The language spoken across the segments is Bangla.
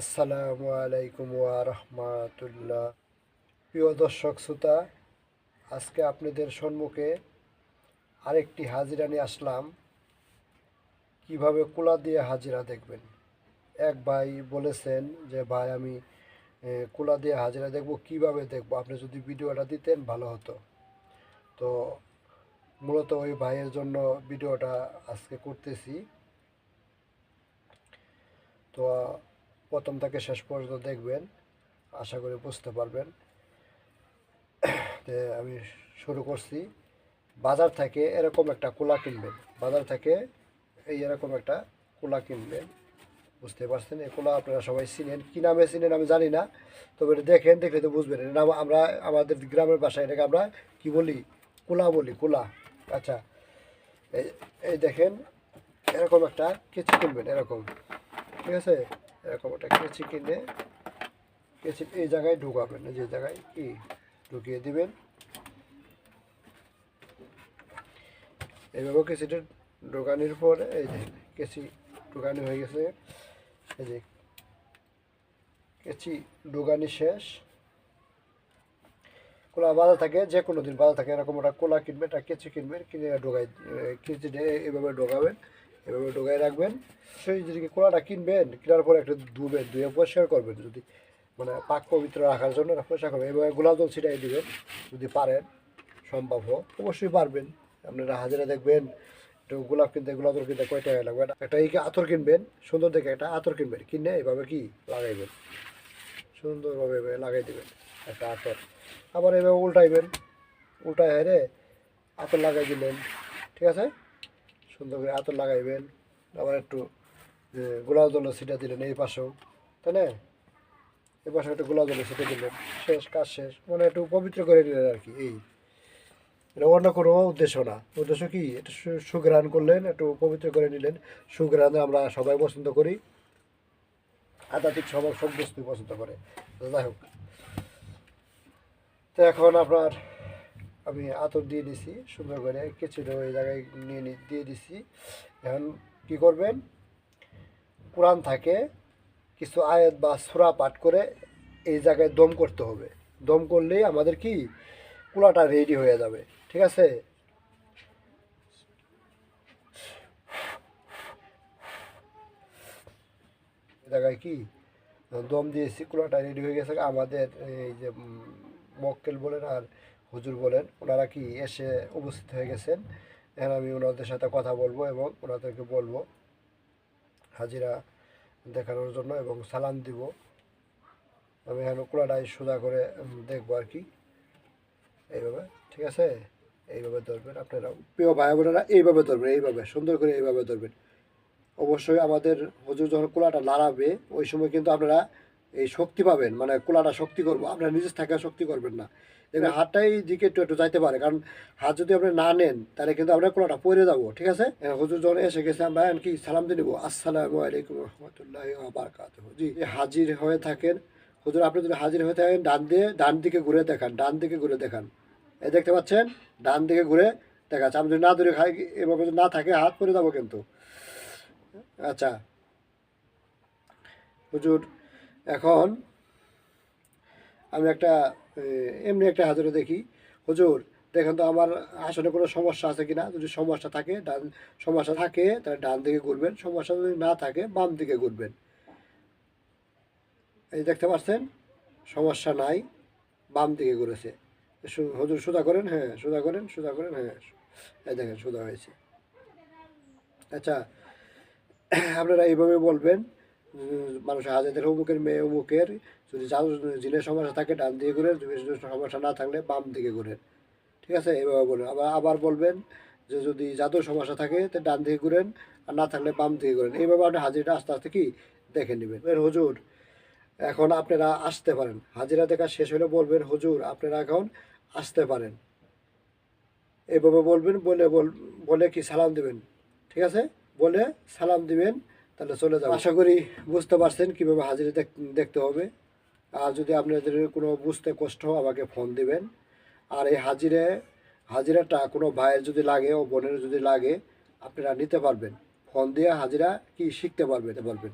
আসসালামু আলাইকুম ওয়া রাহমাতুল্লাহ। প্রিয় দর্শক, শ্রোতা, আজকে আপনাদের সম্মুখে আরেকটি হাজিরা নিয়ে আসলাম। কীভাবে কুলা দিয়ে হাজিরা দেখবেন? এক ভাই বলেছেন যে, ভাই, আমি কুলা দিয়ে হাজিরা দেখব, কীভাবে দেখব? আপনি যদি ভিডিওটা দিতেন, ভালো হতো। তো মূলত ওই ভাইয়ের জন্য ভিডিওটা আজকে করতেছি। তো প্রথম থেকে শেষ পর্যন্ত দেখবেন, আশা করি বুঝতে পারবেন। আমি শুরু করছি। বাজার থেকে এরকম একটা কুলা কিনবেন। বাজার থেকে এই এরকম একটা কুলা কিনবেন। বুঝতে পারছেন? এই কুলা আপনারা সবাই চিনেন। কী নামে চিনেন আমি জানি না, তবে এটা দেখেন, দেখলে তো বুঝবেন। এটা আমরা, আমাদের গ্রামের ভাষায় এটাকে আমরা কি বলি? কুলা বলি, কুলা। আচ্ছা এই দেখেন, এরকম একটা কিছু কিনবেন, এরকম। ঠিক আছে? এরকম একটা কেচি কিনে, কেচি এই জায়গায় ঢুকাবেন যে জায়গায় কি ঢুকিয়ে দিবেন। এইভাবে কেচিটা ঢোকানোর পরে, এই যে কেচি ঢোকানো হয়ে গেছে, এই যে কেচি ঢোকানি শেষ। কোলা বাজার থাকে, যে কোনো দিন বাজার থাকে, এরকম একটা কোলা কিনবেন, একটা কেচি কিনবেন, কিনে ঢোকাই কেচিটা এইভাবে ঢোকাবেন। এভাবে ঢোকাই রাখবেন। সেই যদি কোলাটা কিনবেন, কেনার পরে একটু ধুবেন, ধুয়ে পরিষ্কার করবেন যদি মানে পাক পবিত্র রাখার জন্য পরিষ্কার করবেন। এভাবে গোলাপ জল ছিটাই দিবেন, যদি পারেন, সম্ভব হোক, অবশ্যই পারবেন। আপনারা হাজিরা দেখবেন, একটু গোলাপ কিনতে, গোলাপ জল কিনতে কয় টাকা লাগবে? একটা এই আতর কিনবেন, সুন্দর দেখে একটা আতর কিনবেন। কিনে এভাবে কি? লাগাইবেন। সুন্দরভাবে এভাবে লাগাই দেবেন, একটা আতর। আবার এভাবে উল্টাইবেন। উল্টায় হেরে আতর লাগাই দিলেন। ঠিক আছে? সুন্দর করে আতর লাগাইবেন। আবার একটু গোলাপ জল ছিটা দিলেন এই পাশেও, তাই না? এই পাশে একটু গোলাপ জল ছিটে দিলেন। শেষ, কাজ শেষ। মানে একটু পবিত্র করে নিলেন আর কি, এই। এটা অন্য কোনো উদ্দেশ্য না। উদ্দেশ্য কি? একটু সু- সুগ্রাণ করলেন, একটু পবিত্র করে নিলেন। সুগ্রাণে আমরা সবাই পছন্দ করি। আধ্যাত্মিক সবাই সব বস্তু পছন্দ করে। যাই হোক। তো এখন আপনার আমি আতর দিয়ে দিছি, সুন্দর করে কিছুটা ওই জায়গায় নিয়ে দিয়ে দিছি। এখন কি করবেন? কোরআন থাকে, কিছু আয়াত বা সুরা পাঠ করে এই জায়গায় দম করতে হবে। দম করলেই আমাদের কি? কুলাটা রেডি হয়ে যাবে, ঠিক আছে? জায়গায় কি? দম দিয়েছি, কুলাটা রেডি হয়ে গেছে। আমাদের এই যে মক্কেল বলেন আর হুজুর বলেন, ওনারা কি এসে উপস্থিত হয়ে গেছেন? এখন আমি ওনাদের সাথে কথা বলব এবং ওনাদেরকে বলব, হাজিরা দেখানোর জন্য এবং সালাম দিব। আমি এখন কুলাটাই সোজা করে দেখব আর কি। এইভাবে, ঠিক আছে? এইভাবে ধরবেন আপনারা। প্রিয় ভাই বোনেরা, এইভাবে ধরবেন, এইভাবে, সুন্দর করে এইভাবে ধরবেন। অবশ্যই আমাদের হুজুর যখন কোলাটা নাড়াবে, ওই সময় কিন্তু আপনারা এই শক্তি পাবেন মানে কোলাটা শক্তি করব আপনার নিজের থাকা শক্তি করবেন না। এবার হাতটাই দিকে একটু একটু যাইতে পারে কারণ হাত যদি আপনি না নেন তাহলে কিন্তু আমরা কোলাটা পরে যাব ঠিক আছে? এখন হুজুর যখন এসে গেছে আমরা কি সালাম দিয়ে নেব? আসসালামু আলাইকুম রহমতুল্লাহ বারকাত জি হাজির হয়ে থাকেন। হুজুর আপনি যদি হাজির হয়ে থাকেন ডান দিয়ে ডান দিকে ঘুরে দেখান ডান দিকে ঘুরে দেখান। এ দেখতে পাচ্ছেন? ডান দিকে ঘুরে দেখাচ্ছে। আমি যদি না ধরে খাই এভাবে যদি না থাকে হাত পরে যাব কিন্তু। আচ্ছা। হুজুর এখন আমি একটা এমনি একটা হাজারে দেখি, হুজুর, দেখেন তো আমার আসলে কোনো সমস্যা আছে কিনা? যদি সমস্যা থাকে, ডান, সমস্যা থাকে, তাহলে ডান দিকে ঘুরবেন, সমস্যা যদি না থাকে, বাম দিকে ঘুরবেন। এই দেখতে পাচ্ছেন? সমস্যা নাই, বাম দিকে ঘুরেছে। হুজুর সোজা করেন? হ্যাঁ সোজা করেন সোজা করেন হ্যাঁ এই দেখেন সোজা হয়েছে। আচ্ছা আপনারা এইভাবে বলবেন উম, মানুষের হাজাদের অমুকের মেয়ে অমুকের যদি জিনের সমস্যা থাকে ডান দিকে ঘুরেন যদি সমস্যা না থাকলে বাম দিকে ঘুরেন ঠিক আছে? এভাবে বলবেন আবার আবার বলবেন যে যদি জাদুর সমস্যা থাকে তো ডান দিকে ঘুরেন আর না থাকলে বাম দিকে ঘুরেন। এইভাবে আপনি হাজিরা আস্তে আস্তে কি দেখে নেবেন। এর হুজুর এখন আপনারা আসতে পারেন। হাজিরা দেখা শেষ হলে বলবেন হুজুর আপনারা এখন আসতে পারেন। এভাবে বলবেন বলে বল- বলে কি সালাম দিবেন। ঠিক আছে? বলে সালাম দিবেন। তাহলে চলে যাবেন আশা করি বুঝতে পারছেন কীভাবে হাজিরা দেখ- দেখতে হবে। আর যদি আপনাদের কোনো বুঝতে কষ্ট আমাকে ফোন দিবেন। আর এই হাজিরে, হাজিরাটা কোনো ভাইয়ের যদি লাগে, ও বোনের যদি লাগে, আপনারা নিতে পারবেন। ফোন দিয়ে হাজিরা কি শিখতে পারবেন পারবেন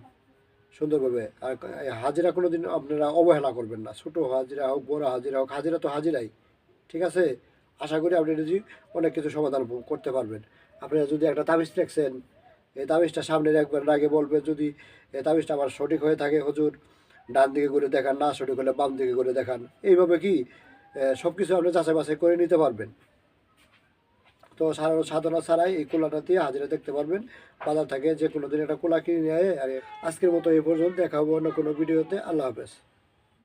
সুন্দরভাবে। আর হাজিরা কোনো দিন আপনারা অবহেলা করবেন না। ছোটো হাজিরা হোক, বড় হাজিরা হোক, হাজিরা তো হাজিরাই। ঠিক আছে? আশা করি আপনি যদি অনেক কিছু সমাধান করতে পারবেন। আপনারা যদি একটা তাবিজ দেখছেন এই তাবিজটা সামনে রাখবেন আগে বলবেন যদি এই তাবিজটা আমার সঠিক হয়ে থাকে, হুজুর ডান দিকে করে দেখান, না সঠিক হলে বাম দিকে করে দেখান। এইভাবে কি সব কিছু আপনি বাছাই করে নিতে পারবেন। তো সাধারণ সাধনা ছাড়াই এই কোলাটা দিয়ে হাজিরা দেখতে পারবেন। বাজার থেকে যে কোনো দিন একটা কোলা কিনে নিয়ে আর আজকের মতো এই পর্যন্ত, দেখা হবে অন্য কোনো ভিডিওতে। আল্লাহ হাফেজ।